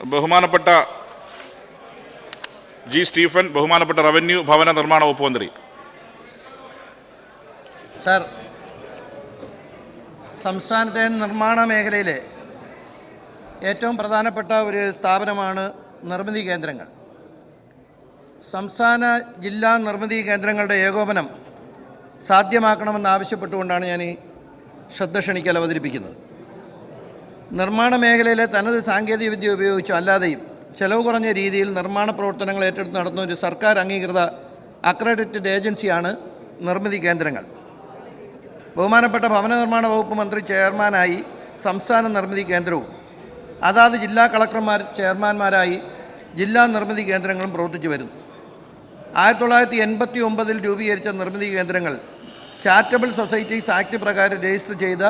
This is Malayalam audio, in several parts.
ബഹുമാനപ്പെട്ട ജി സ്റ്റീഫൻ ബഹുമാനപ്പെട്ട റവന്യൂ ഭവന നിർമ്മാണ വകുപ്പ് മന്ത്രി. സാർ സംസ്ഥാനത്തെ നിർമ്മാണ മേഖലയിലെ ഏറ്റവും പ്രധാനപ്പെട്ട ഒരു സ്ഥാപനമാണ് നിർമ്മിതി കേന്ദ്രങ്ങൾ. സംസ്ഥാന ജില്ലാ നിർമ്മിതി കേന്ദ്രങ്ങളുടെ ഏകോപനം സാധ്യമാക്കണമെന്ന് സാധ്യമാക്കണമെന്നാവശ്യപ്പെട്ടുകൊണ്ടാണ് ഞാൻ ഈ ശ്രദ്ധ ക്ഷണിക്കൽ അവതരിപ്പിക്കുന്നത്. നിർമ്മാണ മേഖലയിലെ തനത് സാങ്കേതികവിദ്യ ഉപയോഗിച്ചും അല്ലാതെയും ചെലവ് കുറഞ്ഞ രീതിയിൽ നിർമ്മാണ പ്രവർത്തനങ്ങൾ ഏറ്റെടുത്ത് നടത്തുന്ന ഒരു സർക്കാർ അംഗീകൃത അക്രഡിറ്റഡ് ഏജൻസിയാണ് നിർമ്മിതി കേന്ദ്രങ്ങൾ. ബഹുമാനപ്പെട്ട ഭവന നിർമ്മാണ വകുപ്പ് മന്ത്രി ചെയർമാനായി സംസ്ഥാന നിർമ്മിതി കേന്ദ്രവും അതാത് ജില്ലാ കളക്ടർമാർ ചെയർമാൻമാരായി ജില്ലാ നിർമ്മിതി കേന്ദ്രങ്ങളും പ്രവർത്തിച്ചു വരുന്നു. ആയിരത്തി തൊള്ളായിരത്തി എൺപത്തി ഒമ്പതിൽ രൂപീകരിച്ച നിർമ്മിതി കേന്ദ്രങ്ങൾ ചാരിറ്റബിൾ സൊസൈറ്റീസ് ആക്ട് പ്രകാരം രജിസ്റ്റർ ചെയ്ത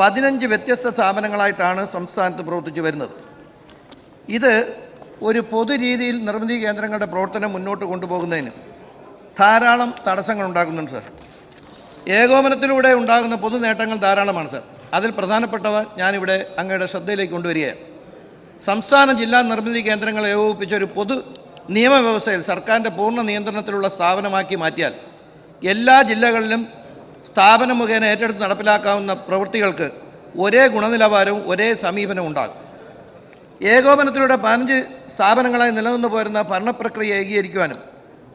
പതിനഞ്ച് വ്യത്യസ്ത സ്ഥാപനങ്ങളായിട്ടാണ് സംസ്ഥാനത്ത് പ്രവർത്തിച്ചു വരുന്നത്. ഇത് ഒരു പൊതു രീതിയിൽ നിർമ്മിതി കേന്ദ്രങ്ങളുടെ പ്രവർത്തനം മുന്നോട്ട് കൊണ്ടുപോകുന്നതിന് ധാരാളം തടസ്സങ്ങൾ ഉണ്ടാക്കുന്നുണ്ട് സാർ. ഏകോപനത്തിലൂടെ ഉണ്ടാകുന്ന പൊതു നേട്ടങ്ങൾ ധാരാളമാണ് സാർ. അതിൽ പ്രധാനപ്പെട്ടവ ഞാനിവിടെ അങ്ങയുടെ ശ്രദ്ധയിലേക്ക് കൊണ്ടുവരികയാണ്. സംസ്ഥാന ജില്ലാ നിർമ്മിതി കേന്ദ്രങ്ങൾ ഏകോപിപ്പിച്ച ഒരു പൊതു നിയമവ്യവസ്ഥയിൽ സർക്കാരിന്റെ പൂർണ നിയന്ത്രണത്തിലുള്ള സ്ഥാപനമാക്കി മാറ്റിയാൽ എല്ലാ ജില്ലകളിലും സ്ഥാപനം മുഖേന ഏറ്റെടുത്ത് നടപ്പിലാക്കാവുന്ന പ്രവൃത്തികൾക്ക് ഒരേ ഗുണനിലവാരവും ഒരേ സമീപനവും ഉണ്ടാകും. ഏകോപനത്തിലൂടെ പതിനഞ്ച് സ്ഥാപനങ്ങളായി നിലനിന്നു പോരുന്ന ഭരണപ്രക്രിയ ഏകീകരിക്കുവാനും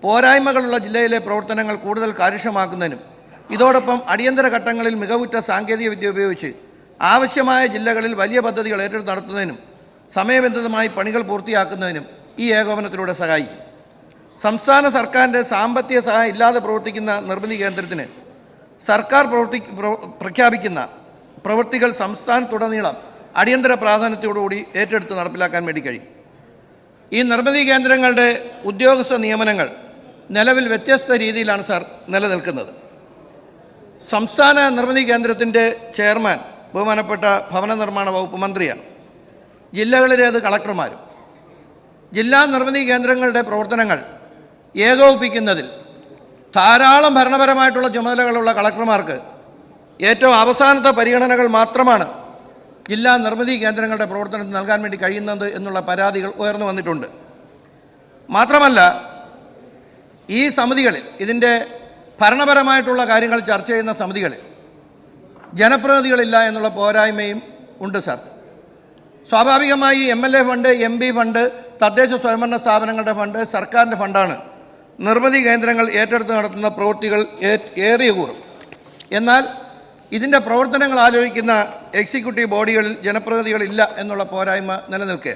പോരായ്മകളുള്ള ജില്ലയിലെ പ്രവർത്തനങ്ങൾ കൂടുതൽ കാര്യക്ഷമാക്കുന്നതിനും ഇതോടൊപ്പം അടിയന്തര ഘട്ടങ്ങളിൽ മികവുറ്റ സാങ്കേതികവിദ്യ ഉപയോഗിച്ച് ആവശ്യമായ ജില്ലകളിൽ വലിയ പദ്ധതികൾ ഏറ്റെടുത്ത് നടത്തുന്നതിനും സമയബന്ധിതമായി പണികൾ പൂർത്തിയാക്കുന്നതിനും ഈ ഏകോപനത്തിലൂടെ സഹായിക്കും. സംസ്ഥാന സർക്കാരിന്റെ സാമ്പത്തിക സഹായം ഇല്ലാതെ പ്രവർത്തിക്കുന്ന നിർമ്മിതി കേന്ദ്രത്തിന് സർക്കാർ പ്രവർത്തി പ്രവ- പ്രഖ്യാപിക്കുന്ന പ്രവൃത്തികൾ സംസ്ഥാനത്തുടനീളം അടിയന്തര പ്രാധാന്യത്തോടുകൂടി ഏറ്റെടുത്ത് നടപ്പിലാക്കാൻ വേണ്ടി കഴിയും. ഈ നിർമ്മിതി കേന്ദ്രങ്ങളുടെ ഉദ്യോഗസ്ഥ നിയമനങ്ങൾ നിലവിൽ വ്യത്യസ്ത രീതിയിലാണ് സർ നിലനിൽക്കുന്നത്. സംസ്ഥാന നിർമ്മിതി കേന്ദ്രത്തിന്റെ ചെയർമാൻ ബഹുമാനപ്പെട്ട ഭവന നിർമ്മാണ വകുപ്പ് മന്ത്രിയാണ്. ജില്ലകളിലേത് കളക്ടർമാരും. ജില്ലാ നിർമ്മിതി കേന്ദ്രങ്ങളുടെ പ്രവർത്തനങ്ങൾ ഏകോപിപ്പിക്കുന്നതിൽ ധാരാളം ഭരണപരമായിട്ടുള്ള ചുമതലകളുള്ള കളക്ടർമാർക്ക് ഏറ്റവും അവസാനത്തെ പരിഗണനകൾ മാത്രമാണ് ജില്ലാ നിർമ്മിതി കേന്ദ്രങ്ങളുടെ പ്രവർത്തനത്തിന് നൽകാൻ വേണ്ടി കഴിയുന്നത് എന്നുള്ള പരാതികൾ ഉയർന്നു വന്നിട്ടുണ്ട്. മാത്രമല്ല ഈ സമിതികളിൽ ഇതിന്റെ ഭരണപരമായിട്ടുള്ള കാര്യങ്ങൾ ചർച്ച ചെയ്യുന്ന സമിതികളിൽ ജനപ്രതിനിധികളില്ല എന്നുള്ള പോരായ്മയും ഉണ്ട് സാർ. സ്വാഭാവികമായി M L A fund M P fund തദ്ദേശ സ്വയംഭരണ സ്ഥാപനങ്ങളുടെ ഫണ്ട് സർക്കാരിന്റെ ഫണ്ടാണ്. നിർമ്മിതി കേന്ദ്രങ്ങൾ ഏറ്റെടുത്ത് നടത്തുന്ന പ്രവൃത്തികൾ ഏറിയ കൂറും എന്നാൽ ഇതിന്റെ പ്രവർത്തനങ്ങൾ ആലോചിക്കുന്ന എക്സിക്യൂട്ടീവ് ബോഡികളിൽ ജനപ്രതിനിധികളില്ല എന്നുള്ള പോരായ്മ നിലനിൽക്കുക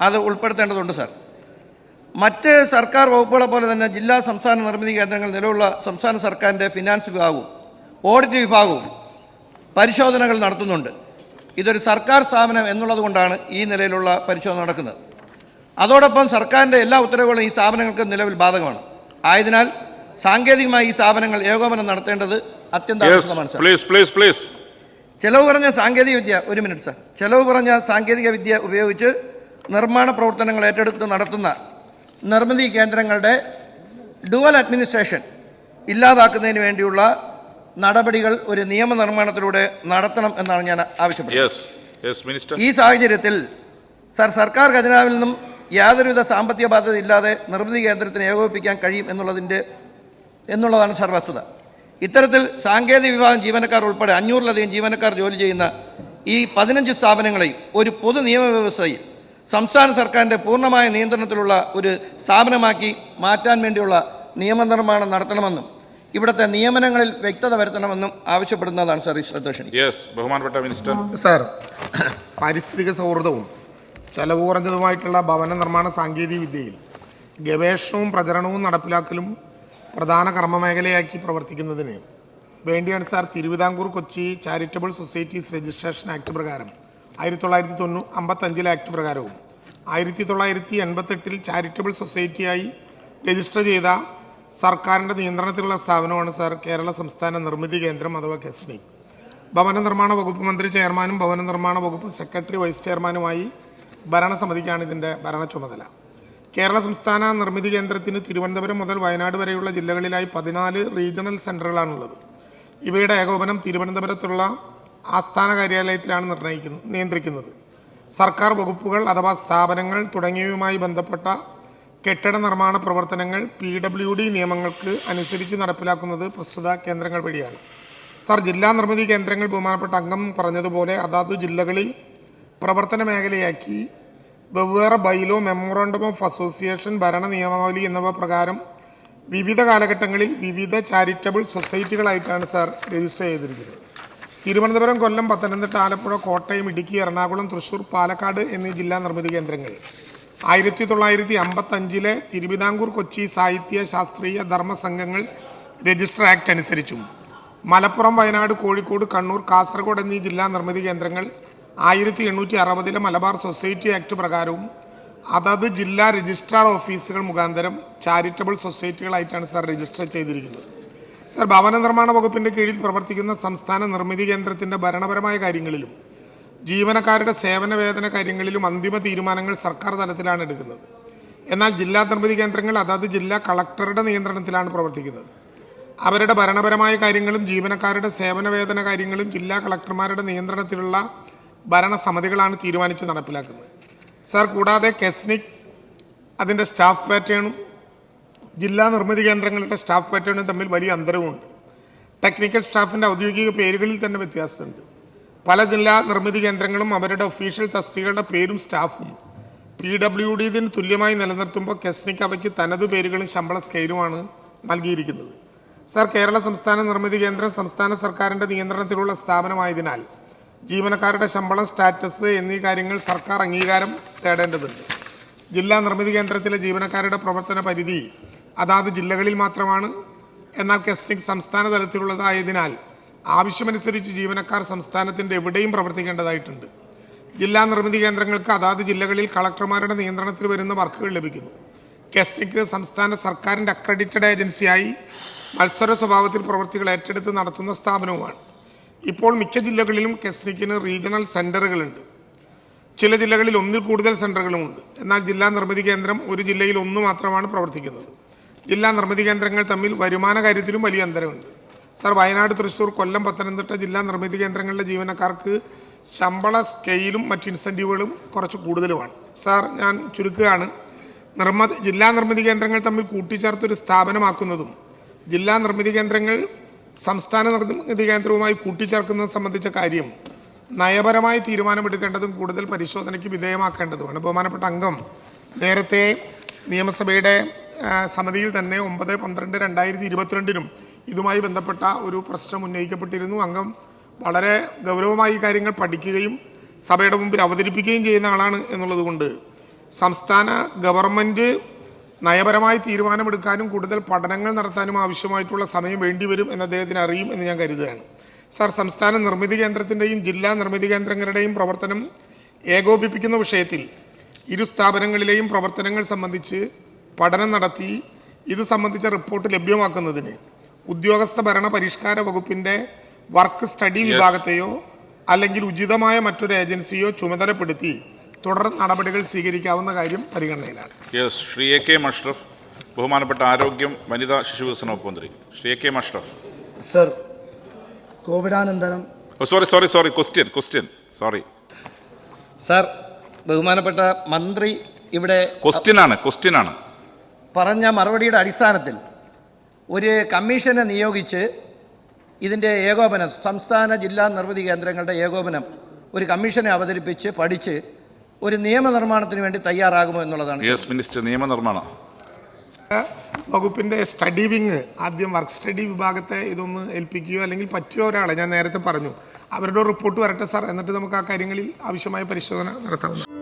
അത് ഉൾപ്പെടുത്തേണ്ടതുണ്ട് സാർ. മറ്റ് സർക്കാർ വകുപ്പുകളെ പോലെ തന്നെ ജില്ലാ സംസ്ഥാന നിർമ്മിതി കേന്ദ്രങ്ങൾ നിലവിലുള്ള സംസ്ഥാന സർക്കാരിന്റെ ഫിനാൻസ് വിഭാഗവും ഓഡിറ്റ് വിഭാഗവും പരിശോധനകൾ നടത്തുന്നുണ്ട്. ഇതൊരു സർക്കാർ സ്ഥാപനം എന്നുള്ളതുകൊണ്ടാണ് ഈ നിലയിലുള്ള പരിശോധന നടക്കുന്നത്. അതോടൊപ്പം സർക്കാരിന്റെ എല്ലാ ഉത്തരവുകളും ഈ സ്ഥാപനങ്ങൾക്ക് നിലവിൽ ബാധകമാണ്. ആയതിനാൽ സാങ്കേതികമായി ഈ സ്ഥാപനങ്ങൾ ഏകോപനം നടത്തേണ്ടത് അത്യന്താപേക്ഷിതമാണ് സാർ ചെലവ് കുറഞ്ഞ സാങ്കേതിക വിദ്യ ഒരു മിനിറ്റ് സാർ ചെലവ് കുറഞ്ഞ സാങ്കേതിക വിദ്യ ഉപയോഗിച്ച് നിർമ്മാണ പ്രവർത്തനങ്ങൾ ഏറ്റെടുത്ത് നടത്തുന്ന നിർമ്മിതി കേന്ദ്രങ്ങളുടെ ഡുവൽ അഡ്മിനിസ്ട്രേഷൻ ഇല്ലാതാക്കുന്നതിന് വേണ്ടിയുള്ള നടപടികൾ ഒരു നിയമനിർമ്മാണത്തിലൂടെ നടത്തണം എന്നാണ് ഞാൻ ആവശ്യപ്പെടുന്നത്. മിനിസ്റ്റർ ഈ സാഹചര്യത്തിൽ സർ സർക്കാർ ഖജനാവിൽ നിന്നും യാതൊരുവിധ സാമ്പത്തിക ബാധ്യത ഇല്ലാതെ നിർമ്മിതി കേന്ദ്രത്തിന് ഏകോപിപ്പിക്കാൻ കഴിയും എന്നുള്ളതിന്റെ എന്നുള്ളതാണ് സർവസ്തുത ഇത്തരത്തിൽ സാങ്കേതിക വിഭാഗം ജീവനക്കാർ ഉൾപ്പെടെ അഞ്ഞൂറിലധികം ജീവനക്കാർ ജോലി ചെയ്യുന്ന ഈ പതിനഞ്ച് സ്ഥാപനങ്ങളെ ഒരു പൊതു നിയമവ്യവസ്ഥയിൽ സംസ്ഥാന സർക്കാരിന്റെ പൂർണമായ നിയന്ത്രണത്തിലുള്ള ഒരു സ്ഥാപനമാക്കി മാറ്റാൻ വേണ്ടിയുള്ള നിയമനിർമ്മാണം നടത്തണമെന്നും ഇവിടുത്തെ നിയമനങ്ങളിൽ വ്യക്തത വരുത്തണമെന്നും ആവശ്യപ്പെടുന്നതാണ് സർ ഈ ശ്രദ്ധ ക്ഷണിക്കുന്നത്. യെസ് ബഹുമാനപ്പെട്ട മിനിസ്റ്റർ. സാർ പാരിസ്ഥിതിക സൗഹൃദവും ചെലവ് കുറഞ്ഞതുമായിട്ടുള്ള ഭവന നിർമ്മാണ സാങ്കേതിക വിദ്യയിൽ ഗവേഷണവും പ്രചരണവും നടപ്പിലാക്കലും പ്രധാന കർമ്മമേഖലയാക്കി പ്രവർത്തിക്കുന്നതിന് വേണ്ടിയാണ് sir Thiruvithamkoor Kochi charitable societies registration act പ്രകാരം ആയിരത്തി തൊള്ളായിരത്തി തൊണ്ണൂ അമ്പത്തഞ്ചിലെ ആക്ട് പ്രകാരവും ആയിരത്തി തൊള്ളായിരത്തി എൺപത്തെട്ടിൽ ചാരിറ്റബിൾ സൊസൈറ്റിയായി രജിസ്റ്റർ ചെയ്ത സർക്കാരിന്റെ നിയന്ത്രണത്തിലുള്ള സ്ഥാപനമാണ് സാർ കേരള സംസ്ഥാന നിർമ്മിതി കേന്ദ്രം അഥവാ കെസ്നി. ഭവന നിർമ്മാണ വകുപ്പ് മന്ത്രി ചെയർമാനും ഭവന നിർമ്മാണ വകുപ്പ് സെക്രട്ടറി വൈസ് ചെയർമാനുമായി ഭരണസമിതിക്കാണ് ഇതിന്റെ ഭരണ ചുമതല കേരള സംസ്ഥാന നിർമ്മിതി കേന്ദ്രത്തിന് തിരുവനന്തപുരം മുതൽ വയനാട് വരെയുള്ള ജില്ലകളിലായി പതിനാല് റീജിയണൽ സെന്ററുകളാണുള്ളത് ഇവയുടെ ഏകോപനം തിരുവനന്തപുരത്തുള്ള ആസ്ഥാന കാര്യാലയത്തിലാണ് നിർണയിക്കുന്നത് നിയന്ത്രിക്കുന്നത്. സർക്കാർ വകുപ്പുകൾ അഥവാ സ്ഥാപനങ്ങൾ തുടങ്ങിയവയുമായി ബന്ധപ്പെട്ട കെട്ടിട നിർമ്മാണ പ്രവർത്തനങ്ങൾ പി ഡബ്ല്യു ഡി നിയമങ്ങൾക്ക് അനുസരിച്ച് നടപ്പിലാക്കുന്നത് പ്രസ്തുത കേന്ദ്രങ്ങൾ വഴിയാണ്. സർ ജില്ലാ നിർമ്മിതി കേന്ദ്രങ്ങൾ ബഹുമാനപ്പെട്ട അംഗം പറഞ്ഞതുപോലെ അതാത് ജില്ലകളിൽ പ്രവർത്തന മേഖലയാക്കി. വെവ്വേറെ ബൈലോ മെമ്മോറാണ്ടം ഓഫ് അസോസിയേഷൻ ഭരണ നിയമാവലി എന്നിവ പ്രകാരം വിവിധ കാലഘട്ടങ്ങളിൽ വിവിധ ചാരിറ്റബിൾ സൊസൈറ്റികളായിട്ടാണ് സാർ രജിസ്റ്റർ ചെയ്തിരിക്കുന്നത്. തിരുവനന്തപുരം കൊല്ലം പത്തനംതിട്ട ആലപ്പുഴ കോട്ടയം ഇടുക്കി എറണാകുളം തൃശൂർ പാലക്കാട് എന്നീ ജില്ലാ നിർമ്മിതി കേന്ദ്രങ്ങൾ. ആയിരത്തി തൊള്ളായിരത്തി അമ്പത്തഞ്ചിലെ തിരുവിതാംകൂർ കൊച്ചി സാഹിത്യ ശാസ്ത്രീയ ധർമ്മ സംഘങ്ങൾ രജിസ്റ്റർ ആക്ട് അനുസരിച്ചും. മലപ്പുറം വയനാട് കോഴിക്കോട് കണ്ണൂർ കാസർഗോഡ് എന്നീ ജില്ലാ നിർമ്മിതി കേന്ദ്രങ്ങൾ ആയിരത്തി എണ്ണൂറ്റി അറുപതിലെ മലബാർ സൊസൈറ്റി ആക്ട് പ്രകാരവും അതത് ജില്ലാ രജിസ്ട്രാർ ഓഫീസുകൾ മുഖാന്തരം ചാരിറ്റബിൾ സൊസൈറ്റികളായിട്ടാണ് സാർ രജിസ്റ്റർ ചെയ്തിരിക്കുന്നത്. സാർ ഭവന നിർമ്മാണ വകുപ്പിന്റെ കീഴിൽ പ്രവർത്തിക്കുന്ന സംസ്ഥാന നിർമ്മിതി കേന്ദ്രത്തിന്റെ ഭരണപരമായ കാര്യങ്ങളിലും ജീവനക്കാരുടെ സേവന വേതന കാര്യങ്ങളിലും അന്തിമ തീരുമാനങ്ങൾ സർക്കാർ തലത്തിലാണ് എടുക്കുന്നത്. എന്നാൽ ജില്ലാ നിർമ്മിതി കേന്ദ്രങ്ങൾ അതാത് ജില്ലാ കളക്ടറുടെ നിയന്ത്രണത്തിലാണ് പ്രവർത്തിക്കുന്നത്. അവരുടെ ഭരണപരമായ കാര്യങ്ങളും ജീവനക്കാരുടെ സേവന വേതന കാര്യങ്ങളും ജില്ലാ കളക്ടർമാരുടെ നിയന്ത്രണത്തിലുള്ള ഭരണസമിതികളാണ് തീരുമാനിച്ച് നടപ്പിലാക്കുന്നത്. സാർ കൂടാതെ കെസ്നിക് അതിന്റെ സ്റ്റാഫ് പാറ്റേണും ജില്ലാ നിർമ്മിതി കേന്ദ്രങ്ങളുടെ സ്റ്റാഫ് പാറ്റേണും തമ്മിൽ വലിയ അന്തരവുമുണ്ട്. ടെക്നിക്കൽ സ്റ്റാഫിന്റെ ഔദ്യോഗിക പേരുകളിൽ തന്നെ വ്യത്യാസമുണ്ട്. പല ജില്ലാ നിർമ്മിതി കേന്ദ്രങ്ങളും അവരുടെ ഒഫീഷ്യൽ തസ്തികളുടെ പേരും സ്റ്റാഫും. പി ഡബ്ല്യു ഡി ഇതിന് തുല്യമായി നിലനിർത്തുമ്പോൾ കെസ്നിക് അവയ്ക്ക് തനതു പേരുകളും ശമ്പള സ്കെയിലുമാണ് നൽകിയിരിക്കുന്നത്. സാർ കേരള സംസ്ഥാന നിർമ്മിതി കേന്ദ്രം സംസ്ഥാന സർക്കാരിന്റെ നിയന്ത്രണത്തിലുള്ള സ്ഥാപനമായതിനാൽ ജീവനക്കാരുടെ ശമ്പളം സ്റ്റാറ്റസ് എന്നീ കാര്യങ്ങൾ സർക്കാർ അംഗീകാരം തേടേണ്ടതുണ്ട്. ജില്ലാ നിർമ്മിതി കേന്ദ്രത്തിലെ ജീവനക്കാരുടെ പ്രവർത്തന പരിധി അതാത് ജില്ലകളിൽ മാത്രമാണ്. എന്നാൽ കെസ്റ്റിംഗ് സംസ്ഥാന തലത്തിലുള്ളതായതിനാൽ ആവശ്യമനുസരിച്ച് ജീവനക്കാർ സംസ്ഥാനത്തിന്റെ എവിടെയും പ്രവർത്തിക്കേണ്ടതായിട്ടുണ്ട്. ജില്ലാ നിർമ്മിതി കേന്ദ്രങ്ങൾക്ക് അതാത് ജില്ലകളിൽ കളക്ടർമാരുടെ നിയന്ത്രണത്തിൽ വരുന്ന വർക്കുകൾ ലഭിക്കുന്നു. കെസ്റ്റിക്ക് സംസ്ഥാന സർക്കാരിന്റെ അക്രഡിറ്റഡ് ഏജൻസിയായി മത്സര സ്വഭാവത്തിൽ പ്രവൃത്തികൾ ഏറ്റെടുത്ത് നടത്തുന്ന സ്ഥാപനവുമാണ്. ഇപ്പോൾ മിക്ക ജില്ലകളിലും കെസ്നിക്കിന് റീജിയണൽ സെന്ററുകളുണ്ട് ചില ജില്ലകളിൽ ഒന്നിൽ കൂടുതൽ സെന്ററുകളുമുണ്ട് എന്നാൽ ജില്ലാ നിർമ്മിതി കേന്ദ്രം ഒരു ജില്ലയിൽ ഒന്നു മാത്രമാണ് പ്രവർത്തിക്കുന്നത്. ജില്ലാ നിർമ്മിതി കേന്ദ്രങ്ങൾ തമ്മിൽ വരുമാന കാര്യത്തിലും വലിയ അന്തരമുണ്ട്. സർ വയനാട് തൃശ്ശൂർ കൊല്ലം പത്തനംതിട്ട ജില്ലാ നിർമ്മിതി കേന്ദ്രങ്ങളിലെ ജീവനക്കാർക്ക് ശമ്പള സ്കെയിലും മറ്റ് ഇൻസെന്റീവുകളും കുറച്ച് കൂടുതലുമാണ്. സാർ ഞാൻ ചുരുക്കുകയാണ്. നിർമ്മ ജില്ലാ നിർമ്മിതി കേന്ദ്രങ്ങൾ തമ്മിൽ കൂട്ടിച്ചേർത്തൊരു സ്ഥാപനമാക്കുന്നതും ജില്ലാ നിർമ്മിതി കേന്ദ്രങ്ങൾ സംസ്ഥാന നിർമ്മിതി കേന്ദ്രവുമായി കൂട്ടിച്ചേർക്കുന്നത് സംബന്ധിച്ച കാര്യം നയപരമായി തീരുമാനമെടുക്കേണ്ടതും കൂടുതൽ പരിശോധനയ്ക്ക് വിധേയമാക്കേണ്ടതുമാണ്. ബഹുമാനപ്പെട്ട അംഗം നേരത്തെ നിയമസഭയുടെ സമിതിയിൽ തന്നെ ഒമ്പത് പന്ത്രണ്ട് രണ്ടായിരത്തി ഇരുപത്തിരണ്ടിനും ഇതുമായി ബന്ധപ്പെട്ട ഒരു പ്രശ്നം ഉന്നയിക്കപ്പെട്ടിരുന്നു. അംഗം വളരെ ഗൗരവമായി കാര്യങ്ങൾ പഠിക്കുകയും സഭയുടെ മുമ്പിൽ അവതരിപ്പിക്കുകയും ചെയ്യുന്ന ആളാണ് എന്നുള്ളതുകൊണ്ട് സംസ്ഥാന ഗവൺമെന്റ് നയപരമായി തീരുമാനമെടുക്കാനും കൂടുതൽ പഠനങ്ങൾ നടത്താനും ആവശ്യമായിട്ടുള്ള സമയം വേണ്ടിവരും എന്ന് അദ്ദേഹത്തിന് അറിയും എന്ന് ഞാൻ കരുതുകയാണ്. സാർ സംസ്ഥാന നിർമ്മിതി കേന്ദ്രത്തിന്റെയും ജില്ലാ നിർമ്മിതി കേന്ദ്രങ്ങളുടെയും പ്രവർത്തനം ഏകോപിപ്പിക്കുന്ന വിഷയത്തിൽ ഇരു സ്ഥാപനങ്ങളിലെയും പ്രവർത്തനങ്ങൾ സംബന്ധിച്ച് പഠനം നടത്തി ഇത് സംബന്ധിച്ച റിപ്പോർട്ട് ലഭ്യമാക്കുന്നതിന് ഉദ്യോഗസ്ഥ ഭരണ പരിഷ്കാര വകുപ്പിന്റെ വർക്ക് സ്റ്റഡി വിഭാഗത്തെയോ അല്ലെങ്കിൽ ഉചിതമായ മറ്റൊരു ഏജൻസിയോ ചുമതലപ്പെടുത്തി തുടർ നടപടികൾ സ്വീകരിക്കാവുന്ന കാര്യം പരിഗണനയിലാണ്. Yes Shri A K Mashraf ബഹുമാനപ്പെട്ട ആരോഗ്യം വനിതാ ശിശു വികസന വകുപ്പ് മന്ത്രി Shri A K Mashraf. Sir കോവിഡാനന്തരം sorry sorry sorry question question sorry sir ബഹുമാനപ്പെട്ട മന്ത്രി ഇവിടെ ക്വസ്റ്റ്യൻ ആണ് ക്വസ്റ്റ്യൻ ആണ്. പറഞ്ഞ മറുപടിയുടെ അടിസ്ഥാനത്തിൽ ഒരു കമ്മീഷനെ നിയോഗിച്ച് ഇതിന്റെ ഏകോപനം സംസ്ഥാന ജില്ലാ നിർമ്മിതി കേന്ദ്രങ്ങളുടെ ഏകോപനം ഒരു കമ്മീഷനെ അവതരിപ്പിച്ച് പഠിച്ച് ഒരു നിയമനിർമ്മാണത്തിന് വേണ്ടി തയ്യാറാകുമോ എന്നുള്ളതാണ് യെസ് മിനിസ്റ്റർ നിയമനിർമ്മാണം. വകുപ്പിന്റെ സ്റ്റഡി വിങ് ആദ്യം വർക്ക് സ്റ്റഡി വിഭാഗത്തെ ഇതൊന്ന് ഏൽപ്പിക്കുകയോ അല്ലെങ്കിൽ പറ്റിയോ ഒരാളെ ഞാൻ നേരത്തെ പറഞ്ഞു. അവരുടെ റിപ്പോർട്ട് വരട്ടെ സാർ എന്നിട്ട് നമുക്ക് ആ കാര്യങ്ങളിൽ ആവശ്യമായ പരിശോധന നടത്താവുന്നതാണ്.